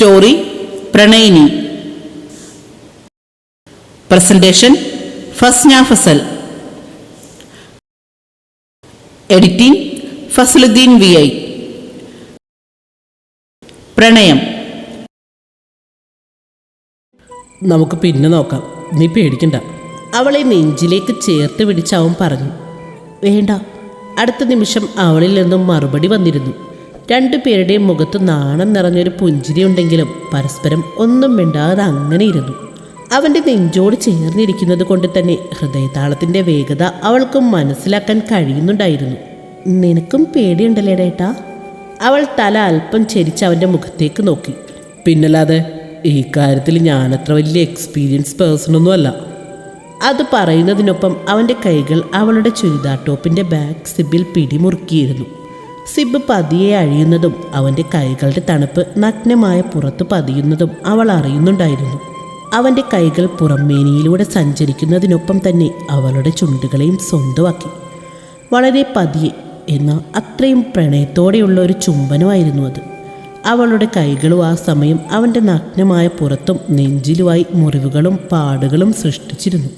Story പ്രണയിനി. Presentation Fasna Fazal. Editing Fazaluddeen V I. പ്രണയം. നമുക്ക് പിന്നെ നോക്കാം. നീ പേടിക്കണ്ട. അവളെ നെഞ്ചിലേക്ക് ചേർത്ത് പിടിച്ച് അവൻ പറഞ്ഞു വേണ്ട. അടുത്ത നിമിഷം അവളിൽ നിന്നും മറുപടി വന്നിരുന്നു. രണ്ടുപേരുടെയും മുഖത്ത് നാണം നിറഞ്ഞൊരു പുഞ്ചിരി ഉണ്ടെങ്കിലും പരസ്പരം ഒന്നും മിണ്ടാതെ അങ്ങനെ ഇരുന്നു. അവന്റെ നെഞ്ചോട് ചേർന്നിരിക്കുന്നത് കൊണ്ട് തന്നെ ഹൃദയതാളത്തിന്റെ വേഗത അവൾക്കും മനസ്സിലാക്കാൻ കഴിയുന്നുണ്ടായിരുന്നു. നിനക്കും പേടിയുണ്ടല്ലേ ഡേട്ടാ? അവൾ തല അല്പം ചരിച്ച് അവന്റെ മുഖത്തേക്ക് നോക്കി. പിന്നല്ലാതെ ഈ കാര്യത്തിൽ ഞാനത്ര വലിയ എക്സ്പീരിയൻസ് പേഴ്സണൊന്നുമല്ല അത് പറയുന്നതിനൊപ്പം അവന്റെ കൈകൾ അവളുടെ ചുരിദാർ ടോപ്പിന്റെ ബാക്ക് സിബിൽ പിടിമുറുക്കിയിരുന്നു. സിബ് പതിയെ അഴിയുന്നതും അവന്റെ കൈകളുടെ തണുപ്പ് നഗ്നമായ പുറത്ത് പതിയുന്നതും അവൾ അറിയുന്നുണ്ടായിരുന്നു. അവന്റെ കൈകൾ പുറമേനിയിലൂടെ സഞ്ചരിക്കുന്നതിനൊപ്പം തന്നെ അവളുടെ ചുണ്ടുകളെയും സ്വന്തമാക്കി. വളരെ പതിയെ എന്നാൽ അത്രയും പ്രണയത്തോടെയുള്ള ഒരു ചുംബനമായിരുന്നു അത്. അവളുടെ കൈകളും ആ സമയം അവന്റെ നഗ്നമായ പുറത്തും നെഞ്ചിലുമായി മുറിവുകളും പാടുകളും സൃഷ്ടിച്ചിരുന്നു.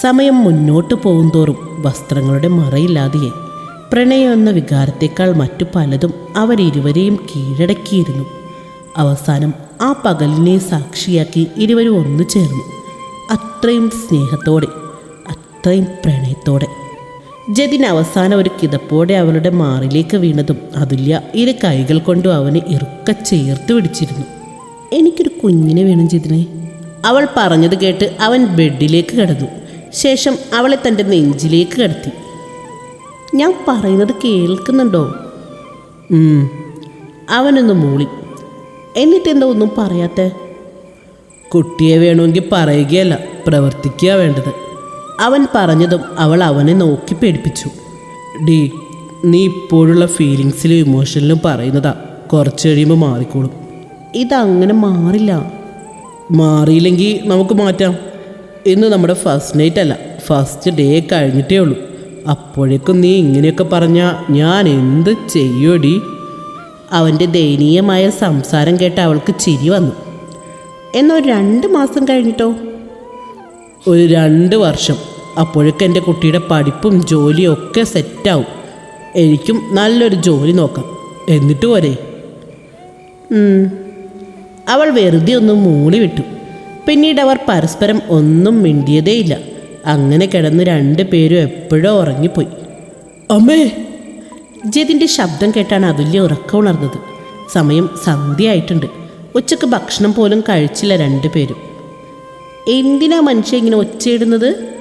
സമയം മുന്നോട്ട് പോകുന്തോറും വസ്ത്രങ്ങളുടെ മറയില്ലാതെയായി. പ്രണയം എന്ന വികാരത്തേക്കാൾ മറ്റു പലതും അവരിരുവരെയും കീഴടക്കിയിരുന്നു. അവസാനം ആ പകലിനെ സാക്ഷിയാക്കി ഇരുവരും ഒന്നു ചേർന്നു. അത്രയും സ്നേഹത്തോടെ അത്രയും പ്രണയത്തോടെ. ജതിൻ അവസാനം ഒരു കിതപ്പോടെ അവളുടെ മാറിലേക്ക് വീണതും അതുല്യ ഇരു കൈകൾ കൊണ്ടും അവനെ ഇറുക്ക ചേർത്ത് പിടിച്ചിരുന്നു. എനിക്കൊരു കുഞ്ഞിനെ വേണം ജതിനെ അവൾ പറഞ്ഞത് കേട്ട് അവൻ ബെഡിലേക്ക് കിടന്നു. ശേഷം അവളെ തന്റെ നെഞ്ചിലേക്ക് കിടത്തി. ഞാൻ പറയുന്നത് കേൾക്കുന്നുണ്ടോ. അവനൊന്ന് മൂളി. എന്നിട്ടെന്താ ഒന്നും പറയാത്ത? കുട്ടിയെ വേണമെങ്കിൽ പറയുകയല്ല പ്രവർത്തിക്കുക വേണ്ടത്. അവൻ പറഞ്ഞതും അവൾ അവനെ നോക്കി പേടിപ്പിച്ചു. ഡി നീ ഇപ്പോഴുള്ള ഫീലിങ്സിലും ഇമോഷനിലും പറയുന്നതാ കുറച്ച് കഴിയുമ്പോൾ മാറിക്കോളും. ഇതങ്ങനെ മാറില്ല. മാറിയില്ലെങ്കിൽ നമുക്ക് മാറ്റാം. ഇന്ന് നമ്മുടെ ഫസ്റ്റ് നൈറ്റ് അല്ല ഫസ്റ്റ് ഡേ കഴിഞ്ഞിട്ടേ ഉള്ളൂ. അപ്പോഴേക്കും നീ ഇങ്ങനെയൊക്കെ പറഞ്ഞ ഞാൻ എന്ത് ചെയ്യോടി? അവന്റെ ദയനീയമായ സംസാരം കേട്ട് അവൾക്ക് ചിരി വന്നു. എന്നാൽ രണ്ട് മാസം കഴിഞ്ഞിട്ടോ? ഒരു രണ്ട് വർഷം. അപ്പോഴേക്കും എന്റെ കുട്ടിയുടെ പഠിപ്പും ജോലിയും ഒക്കെ സെറ്റാവും. എനിക്കും നല്ലൊരു ജോലി നോക്കാം. എന്നിട്ട് പോരെ. അവൾ വെറുതെ ഒന്ന് മൂളി വിട്ടു പിന്നീട് അവർ പരസ്പരം ഒന്നും മിണ്ടിയതേയില്ല. അങ്ങനെ കിടന്ന് രണ്ട് പേരും എപ്പോഴോ ഉറങ്ങിപ്പോയി. അമ്മേ! ജതിന്റെ ശബ്ദം കേട്ടാണ് അതുല്യ ഉറക്കം ഉണർന്നത്. സമയം സന്ധ്യയായിട്ടുണ്ട്. ഉച്ചയ്ക്ക് ഭക്ഷണം പോലും കഴിച്ചില്ല രണ്ടുപേരും എന്തിനാ മനുഷ്യ ഇങ്ങനെ ഒച്ചയിടുന്നത്?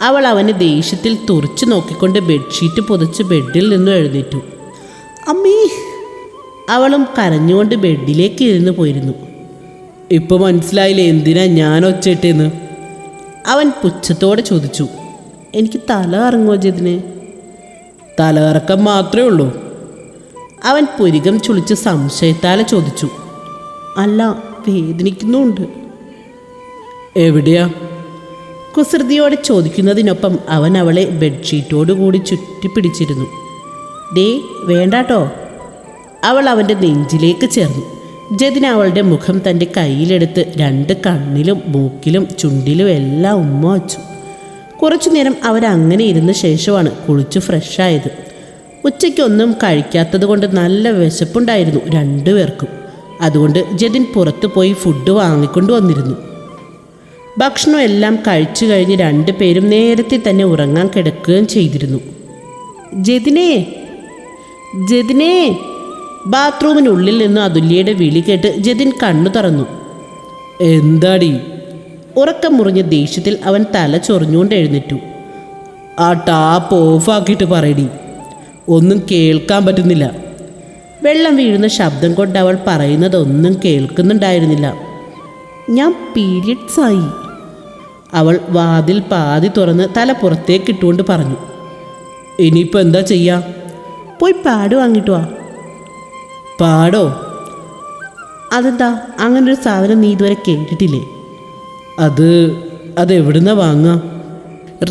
അവൾ അവനെ ദേഷ്യത്തിൽ തുറച്ചു നോക്കിക്കൊണ്ട് ബെഡ്ഷീറ്റ് പൊതിച്ച് ബെഡിൽ നിന്നും എഴുന്നേറ്റു. അമ്മീ! അവളും കരഞ്ഞുകൊണ്ട് ബെഡിലേക്ക് ഇരുന്ന് പോയിരുന്നു. ഇപ്പോൾ മനസ്സിലായില്ലേ എന്തിനാ ഞാൻ ഒച്ചയിട്ടെന്ന്? അവൻ പുച്ഛത്തോടെ ചോദിച്ചു എനിക്ക് തല ഇറങ്ങുമോ തല തലകറക്കം മാത്രമേ ഉള്ളൂ. അവൻ പുരികം ചുളിച്ച് സംശയത്താലെ ചോദിച്ചു അല്ല വേദനിക്കുന്നുണ്ട് എവിടെയാ? കുസൃതിയോടെ ചോദിക്കുന്നതിനൊപ്പം അവൻ അവളെ ബെഡ്ഷീറ്റോടു കൂടി ചുറ്റിപ്പിടിച്ചിരുന്നു. ഡേ വേണ്ടാട്ടോ. അവൾ അവന്റെ നെഞ്ചിലേക്ക് ചേർന്നു. ജതിൻ അവളുടെ മുഖം തന്റെ കയ്യിലെടുത്ത് രണ്ട് കണ്ണിലും മൂക്കിലും ചുണ്ടിലും എല്ലാം ഉമ്മ വച്ചു. കുറച്ചു നേരം അവരങ്ങനെ ഇരുന്ന ശേഷമാണ് കുളിച്ചു ഫ്രഷായത്. ഉച്ചയ്ക്കൊന്നും കഴിക്കാത്തത് കൊണ്ട് നല്ല വിശപ്പുണ്ടായിരുന്നു രണ്ടുപേർക്കും അതുകൊണ്ട് ജതിൻ പുറത്തു പോയി ഫുഡ് വാങ്ങിക്കൊണ്ടു വന്നിരുന്നു. ഭക്ഷണം എല്ലാം കഴിച്ചു കഴിഞ്ഞ് രണ്ടുപേരും നേരത്തെ തന്നെ ഉറങ്ങാൻ കിടക്കുകയും ചെയ്തിരുന്നു. ജതിനേ ജതിനേ! ബാത്റൂമിനുള്ളിൽ നിന്ന് അതുല്യയുടെ വിളി കേട്ട് ജതിൻ കണ്ണു തുറന്നു. എന്താടി? ഉറക്കം മുറിഞ്ഞ ദേഷ്യത്തിൽ അവൻ തല ചൊറിഞ്ഞുകൊണ്ട് എഴുന്നേറ്റു. ആ ടാപ്പ് ഓഫാക്കിയിട്ട് പറയടി. ഒന്നും കേൾക്കാൻ പറ്റുന്നില്ല. വെള്ളം വീഴുന്ന ശബ്ദം കൊണ്ട് അവൾ പറയുന്നതൊന്നും കേൾക്കുന്നുണ്ടായിരുന്നില്ല. ഞാൻ പീരിയഡ്സ് ആയി. അവൾ വാതിൽ പാതി തുറന്ന് തല പുറത്തേക്ക് ഇട്ടുകൊണ്ട് പറഞ്ഞു. ഇനിയിപ്പോൾ എന്താ ചെയ്യാ? പോയി പാട് വാങ്ങിട്ട് വാ. പാടോ? അതെന്താ? അങ്ങനൊരു സാധനം നീ ഇതുവരെ കേട്ടിട്ടില്ലേ? അത് അത് എവിടുന്നാ വാങ്ങാ?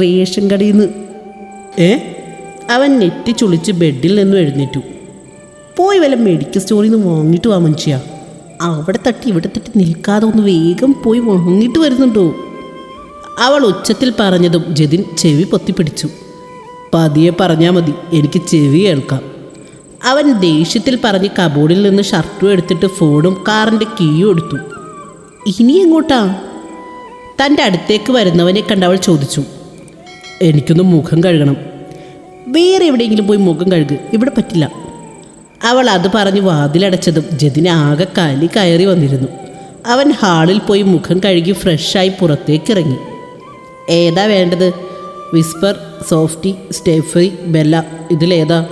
റേഷൻ കടയിൽ നിന്ന് ഏ? അവൻ നെറ്റി ചുളിച്ച് ബെഡിൽ നിന്നും എഴുന്നേറ്റു. പോയി വല്ല മെഡിക്കൽ സ്റ്റോറിൽ നിന്ന് വാങ്ങിയിട്ട് വാ മനുഷ്യ. അവിടെ തട്ടി ഇവിടെ തട്ടി നിൽക്കാതെ ഒന്ന് വേഗം പോയി വാങ്ങിയിട്ട് വരുന്നുണ്ടോ? അവൾ ഉച്ചത്തിൽ പറഞ്ഞതും ജതിൻ ചെവി പൊത്തിപ്പിടിച്ചു. പതിയെ പറഞ്ഞാൽ മതി എനിക്ക് ചെവി കേൾക്കാം. അവൻ ദേഷ്യത്തിൽ പറഞ്ഞ് കബോർഡിൽ നിന്ന് ഷർട്ടും എടുത്തിട്ട് ഫോണും കാറിന്റെ കീയും എടുത്തു. ഇനി എങ്ങോട്ടാ? തന്റെ അടുത്തേക്ക് വരുന്നവനെ കണ്ട് അവൾ ചോദിച്ചു. എനിക്കൊന്ന് മുഖം കഴുകണം. വേറെ എവിടെയെങ്കിലും പോയി മുഖം കഴുകു. ഇവിടെ പറ്റില്ല. അവൾ അത് പറഞ്ഞ് വാതിലടച്ചതും ജതിന് ആകെ കലി കയറി വന്നിരുന്നു. അവൻ ഹാളിൽ പോയി മുഖം കഴുകി ഫ്രഷായി പുറത്തേക്ക് ഇറങ്ങി ഏതാ വേണ്ടത്? വിസ്പർ സോഫ്റ്റി സ്റ്റെഫറി ബെല്ല ഇതിലേതാ?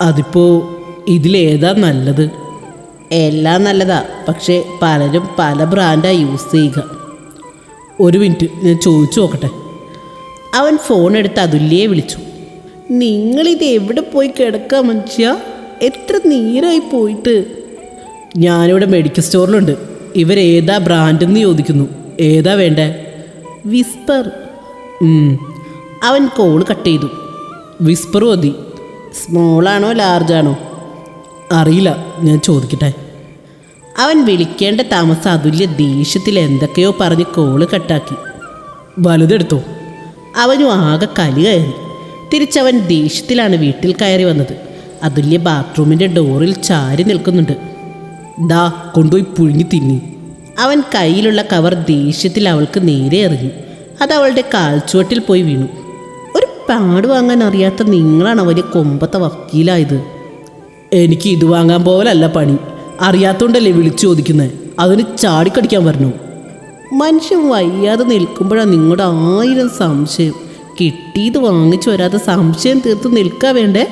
അതിപ്പോ ഇതിലേതാ നല്ലത്? എല്ലാം നല്ലതാ. പക്ഷെ പലരും പല ബ്രാൻഡാ യൂസ് ചെയ്യുക. ഒരു മിനിറ്റ് ഞാൻ ചോദിച്ചു നോക്കട്ടെ. അവൻ ഫോൺ എടുത്ത് അതുല്യെ വിളിച്ചു. നിങ്ങളിത് എവിടെ പോയി കിടക്കാൻ മനുഷ്യ? എത്ര നീരായി പോയിട്ട്? ഞാനിവിടെ മെഡിക്കൽ സ്റ്റോറിലുണ്ട് ഇവരേതാ ബ്രാൻഡെന്ന് ചോദിക്കുന്നു. ഏതാ വേണ്ടേ? വിസ്പർ. അവൻ കോൾ കട്ട് ചെയ്തു. വിസ്പർ മതി. സ്മോളാണോ ലാർജാണോ? അറിയില്ല ഞാൻ ചോദിക്കട്ടെ. അവൻ വിളിക്കേണ്ട താമസ അതുല്യ ദേഷ്യത്തിൽ എന്തൊക്കെയോ പറഞ്ഞ് കോൾ കട്ടാക്കി. വലുതെടുത്തോ. അവനും ആകെ കലി കയറി തിരിച്ചവൻ ദേഷ്യത്തിലാണ് വീട്ടിൽ കയറി വന്നത്. അതുല്യ ബാത്റൂമിന്റെ ഡോറിൽ ചാരി നിൽക്കുന്നുണ്ട്. ദാ കൊണ്ടുപോയി പുഴുങ്ങി തിന്നി. അവൻ കയ്യിലുള്ള കവർ ദേഷ്യത്തിൽ അവൾക്ക് നേരെ എറിഞ്ഞു. അത് അവളുടെ കാൽച്ചുവട്ടിൽ പോയി വീണു. പാട് വാങ്ങാൻ അറിയാത്ത നിങ്ങളാണ് വലിയ കൊമ്പത്തെ വക്കീലായത്. എനിക്ക് ഇത് വാങ്ങാൻ പോലല്ല പണി. അറിയാത്തോണ്ടല്ലേ വിളിച്ചു ചോദിക്കുന്നത് അതിന് ചാടിക്കടിക്കാൻ പറഞ്ഞു. മനുഷ്യൻ വയ്യാതെ നിൽക്കുമ്പോഴാണ് നിങ്ങളുടെ ആയിരം സംശയം. കിട്ടിയത് വാങ്ങിച്ചു വരാതെ സംശയം തീർത്ത് നിൽക്കാൻ വേണ്ടേ?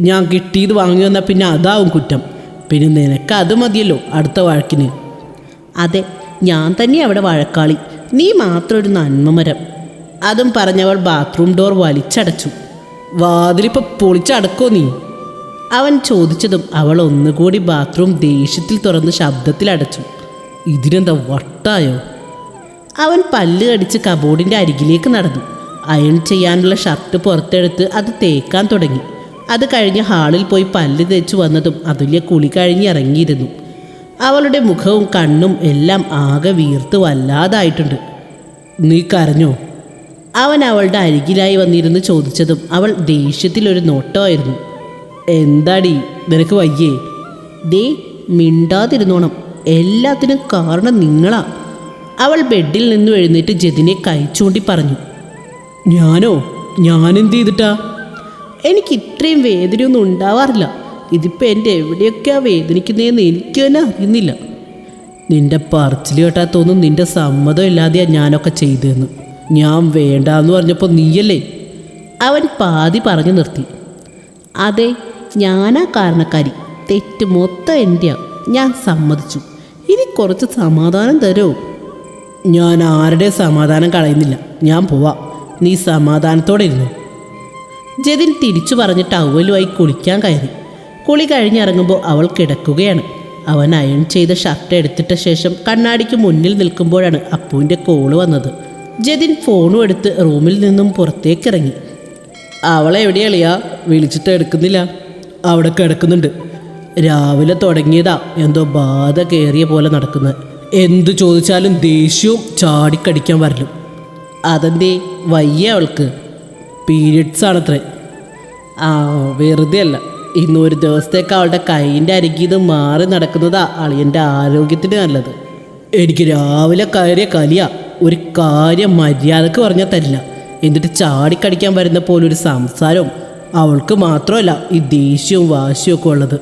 ഞാൻ കിട്ടിയത് വാങ്ങി വന്നാൽ പിന്നെ അതാവും കുറ്റം. പിന്നെ നിനക്ക് അത് മതിയല്ലോ അടുത്ത വഴക്കിന്. അതെ ഞാൻ തന്നെ അവിടെ വഴക്കാളി. നീ മാത്രം ഒരു നന്മമരം. അതും പറഞ്ഞവൾ ബാത്റൂം ഡോർ വലിച്ചടച്ചു. വാതിലിപ്പോൾ പൊളിച്ചടക്കോ നീ? അവൻ ചോദിച്ചതും അവൾ ഒന്നുകൂടി ബാത്റൂം ദേഷ്യത്തിൽ തുറന്ന് ശബ്ദത്തിൽ അടച്ചു ഇതിനെന്താ വട്ടായോ? അവൻ പല്ല് കടിച്ച് കബോർഡിന്റെ അരികിലേക്ക് നടന്നു. അയൺ ചെയ്യാനുള്ള ഷർട്ട് പുറത്തെടുത്ത് അത് തേക്കാൻ തുടങ്ങി. അത് കഴിഞ്ഞ് ഹാളിൽ പോയി പല്ല് തേച്ചു വന്നതും അതുല്യ കുളി കഴിഞ്ഞ് ഇറങ്ങിയിരുന്നു. അവളുടെ മുഖവും കണ്ണും എല്ലാം ആകെ വീർത്ത് വല്ലാതായിട്ടുണ്ട്. നീ കരഞ്ഞോ? അവൻ അവളുടെ അരികിലായി വന്നിരുന്ന് ചോദിച്ചതും അവൾ ദേഷ്യത്തിലൊരു നോട്ടമായിരുന്നു. എന്താടി നിനക്ക് വയ്യേ? ദേ മിണ്ടാതിരുന്നോണം. എല്ലാത്തിനും കാരണം നിങ്ങളാ. അവൾ ബെഡിൽ നിന്ന് എഴുന്നേറ്റ് ജതിനെ കൈ ചൂണ്ടി പറഞ്ഞു. ഞാനോ? ഞാനെന്ത് ചെയ്തിട്ടാ? എനിക്ക് ഇത്രയും വേദനയൊന്നും ഉണ്ടാവാറില്ല. ഇതിപ്പോൾ എന്റെ എവിടെയൊക്കെയാ വേദനിക്കുന്നതെന്ന് എനിക്ക് തന്നെ അറിയുന്നില്ല. നിന്റെ പറച്ചിൽ തോന്നും നിന്റെ സമ്മതം ഇല്ലാതെയാ ഞാനൊക്കെ ചെയ്തതെന്ന്. ഞാൻ വേണ്ട എന്ന് പറഞ്ഞപ്പോൾ നീയല്ലേ? അവൻ പാതി പറഞ്ഞു നിർത്തി. അതെ ഞാനാ കാരണക്കാരി. തെറ്റ് മൊത്തം എന്റെയാണ് ഞാൻ സമ്മതിച്ചു. ഇനി കുറച്ച് സമാധാനം തരോ? ഞാൻ ആരുടെ സമാധാനം കളയുന്നില്ല. ഞാൻ പോവാ. നീ സമാധാനത്തോടെ ഇരുന്നു. ജതിൻ തിരിച്ചു പറഞ്ഞ് ടവലുമായി കുളിക്കാൻ കയറി. കുളി കഴിഞ്ഞിറങ്ങുമ്പോൾ അവൾ കിടക്കുകയാണ്. അവൻ അയൺ ചെയ്ത ഷർട്ട് എടുത്തിട്ട ശേഷം കണ്ണാടിക്ക് മുന്നിൽ നിൽക്കുമ്പോഴാണ് അപ്പുവിന്റെ കോൾ വന്നത്. ജതിൻ ഫോണും എടുത്ത് റൂമിൽ നിന്നും പുറത്തേക്കിറങ്ങി. അവളെ എവിടെയാളിയാ? വിളിച്ചിട്ട് എടുക്കുന്നില്ല. അവിടെ കിടക്കുന്നുണ്ട്. രാവിലെ തുടങ്ങിയതാ. എന്തോ ബാധ കയറിയ പോലെ നടക്കുന്നത് എന്തു ചോദിച്ചാലും ദേഷ്യവും ചാടിക്കടിക്കാൻ വരലും. അതെന്തേ? വയ്യ അവൾക്ക്. പീരിയഡ്സ് ആണത്രേ ആ വെറുതെ അല്ല ഇന്ന് ഒരു ദിവസത്തേക്ക് അവളുടെ കൈയിന്റെ അരികീത് മാറി നടക്കുന്നതാ അളിയന്റെ ആരോഗ്യത്തിന് നല്ലത്. എനിക്ക് രാവിലെ കയറിയ കലിയ. ഒരു കാര്യം മര്യാദയ്ക്ക് പറഞ്ഞാൽ തരില്ല. എന്നിട്ട് ചാടിക്കടിക്കാൻ വരുന്ന പോലെ ഒരു സംസാരവും അവൾക്ക് മാത്രമല്ല ഈ ദേഷ്യവും വാശിയും ഒക്കെ ഉള്ളത്.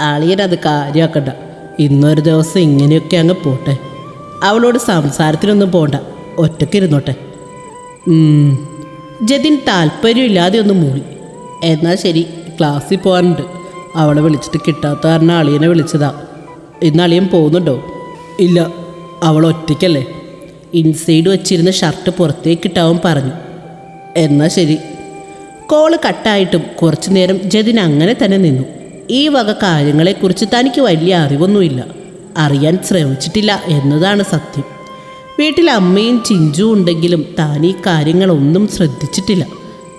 അളിയനത് കാര്യമാക്കണ്ട ഇന്നൊരു ദിവസം ഇങ്ങനെയൊക്കെ അങ്ങ് പോട്ടെ. അവളോട് സംസാരത്തിനൊന്നും പോണ്ട. ഒറ്റയ്ക്കിരുന്നോട്ടെ ഇരുന്നോട്ടെ. ജതിൻ താല്പര്യമില്ലാതെ ഒന്ന് മൂളി. എന്നാൽ ശരി ക്ലാസ്സിൽ പോകാനുണ്ട് അവളെ വിളിച്ചിട്ട് കിട്ടാത്ത കാരണം അളിയനെ വിളിച്ചതാ. ഇന്ന് അളിയൻ പോകുന്നുണ്ടോ? ഇല്ല അവൾ ഒറ്റയ്ക്കല്ലേ? ഇൻസൈഡ് വച്ചിരുന്ന ഷർട്ട് പുറത്തേക്കിട്ടവൻ പറഞ്ഞു എന്നാൽ ശരി. കോൾ കട്ടായിട്ടും കുറച്ചു നേരം ജതിൻ അങ്ങനെ തന്നെ നിന്നു. ഈ വക കാര്യങ്ങളെക്കുറിച്ച് തനിക്ക് വലിയ അറിവൊന്നുമില്ല. അറിയാൻ ശ്രമിച്ചിട്ടില്ല എന്നതാണ് സത്യം. വീട്ടിൽ അമ്മയും ചിഞ്ചു ഉണ്ടെങ്കിലും താൻ ഈ കാര്യങ്ങളൊന്നും ശ്രദ്ധിച്ചിട്ടില്ല.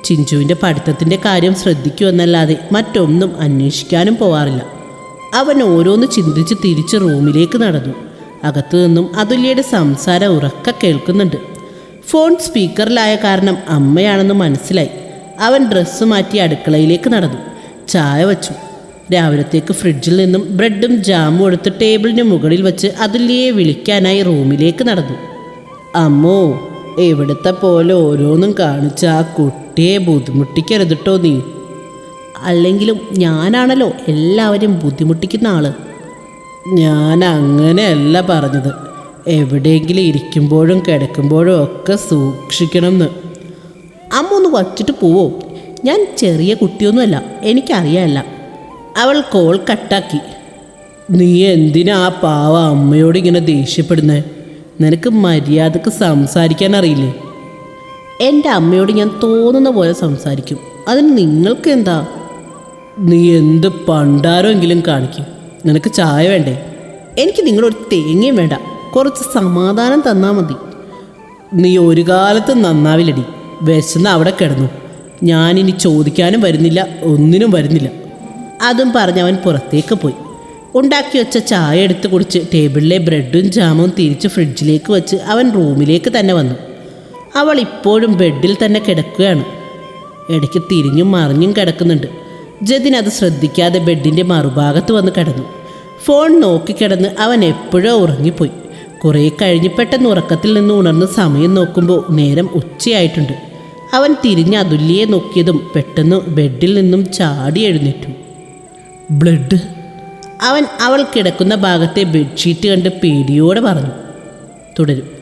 ചിഞ്ചുവിന്റെ പഠിത്തത്തിന്റെ കാര്യം ശ്രദ്ധിക്കുമെന്നല്ലാതെ മറ്റൊന്നും അന്വേഷിക്കാനും പോവാറില്ല. അവൻ ഓരോന്ന് ചിന്തിച്ച് തിരിച്ച് റൂമിലേക്ക് നടന്നു. അകത്തു നിന്നും അതുല്യയുടെ സംസാരം ഉറക്ക കേൾക്കുന്നുണ്ട്. ഫോൺ സ്പീക്കറിലായ കാരണം അമ്മയാണെന്ന് മനസ്സിലായി. അവൻ ഡ്രസ്സ് മാറ്റി അടുക്കളയിലേക്ക് നടന്നു. ചായ വച്ചു. രാവിലത്തേക്ക് ഫ്രിഡ്ജിൽ നിന്നും ബ്രെഡും ജാമും എടുത്ത് ടേബിളിന് മുകളിൽ വെച്ച് അതുല്യയെ വിളിക്കാനായി റൂമിലേക്ക് നടന്നു. അമ്മോ എവിടുത്തെ പോലെ ഓരോന്നും കാണിച്ച് ആ കുട്ടിയെ ബുദ്ധിമുട്ടിക്കരുതിട്ടോ നീ. അല്ലെങ്കിലും ഞാനാണല്ലോ എല്ലാവരും ബുദ്ധിമുട്ടിക്കുന്ന ആൾ. ഞാൻ അങ്ങനെയല്ല പറഞ്ഞത്. എവിടെയെങ്കിലും ഇരിക്കുമ്പോഴും കിടക്കുമ്പോഴും ഒക്കെ സൂക്ഷിക്കണം എന്ന് അമ്മ ഒന്ന് വച്ചിട്ട് പോവോ? ഞാൻ ചെറിയ കുട്ടിയൊന്നുമല്ല എനിക്കറിയാമല്ല അവൾ കോൾ കട്ടാക്കി. നീ എന്തിനാ ആ പാവ അമ്മയോട് ഇങ്ങനെ ദേഷ്യപ്പെടുന്നത് നിനക്ക് മര്യാദയ്ക്ക് സംസാരിക്കാൻ അറിയില്ലേ എന്റെ അമ്മയോട് ഞാൻ തോന്നുന്ന പോലെ സംസാരിക്കും. അതിന് നിങ്ങൾക്ക് എന്താ നീ എന്ത് പണ്ടാരെങ്കിലും കാണിക്കും. നിനക്ക് ചായ വേണ്ടേ? എനിക്ക് നിങ്ങളൊരു തേങ്ങയും വേണ്ട. കുറച്ച് സമാധാനം തന്നാൽ മതി. നീ ഒരു കാലത്ത് നന്നാവില്ലടി. വിശന്ന് അവിടെ കിടന്നു. ഞാനിനി ചോദിക്കാനും വരുന്നില്ല ഒന്നിനും വരുന്നില്ല. അതും പറഞ്ഞ് അവൻ പുറത്തേക്ക് പോയി. ഉണ്ടാക്കി വെച്ച ചായ എടുത്ത് കുടിച്ച് ടേബിളിലെ ബ്രെഡും ജാമും തിരിച്ച് ഫ്രിഡ്ജിലേക്ക് വെച്ച് അവൻ റൂമിലേക്ക് തന്നെ വന്നു. അവൾ ഇപ്പോഴും ബെഡിൽ തന്നെ കിടക്കുകയാണ്. ഇടയ്ക്ക് തിരിഞ്ഞും മറിഞ്ഞും കിടക്കുന്നുണ്ട്. ജതിൻ അത് ശ്രദ്ധിക്കാതെ ബെഡിന്റെ മറുഭാഗത്ത് വന്ന് കിടന്നു. ഫോൺ നോക്കിക്കിടന്ന് അവൻ എപ്പോഴോ ഉറങ്ങിപ്പോയി. കുറേ കഴിഞ്ഞ് പെട്ടെന്ന് ഉറക്കത്തിൽ നിന്ന് ഉണർന്ന് സമയം നോക്കുമ്പോൾ നേരം ഉച്ചയായിട്ടുണ്ട്. അവൻ തിരിഞ്ഞ് അതുല്യെ നോക്കിയതും പെട്ടെന്ന് ബെഡിൽ നിന്നും ചാടി എഴുന്നേറ്റു. ബ്ലഡ്. അവൻ അവൾ കിടക്കുന്ന ഭാഗത്തെ ബെഡ്ഷീറ്റ് കണ്ട് പേടിയോടെ പറഞ്ഞു. തുടരും.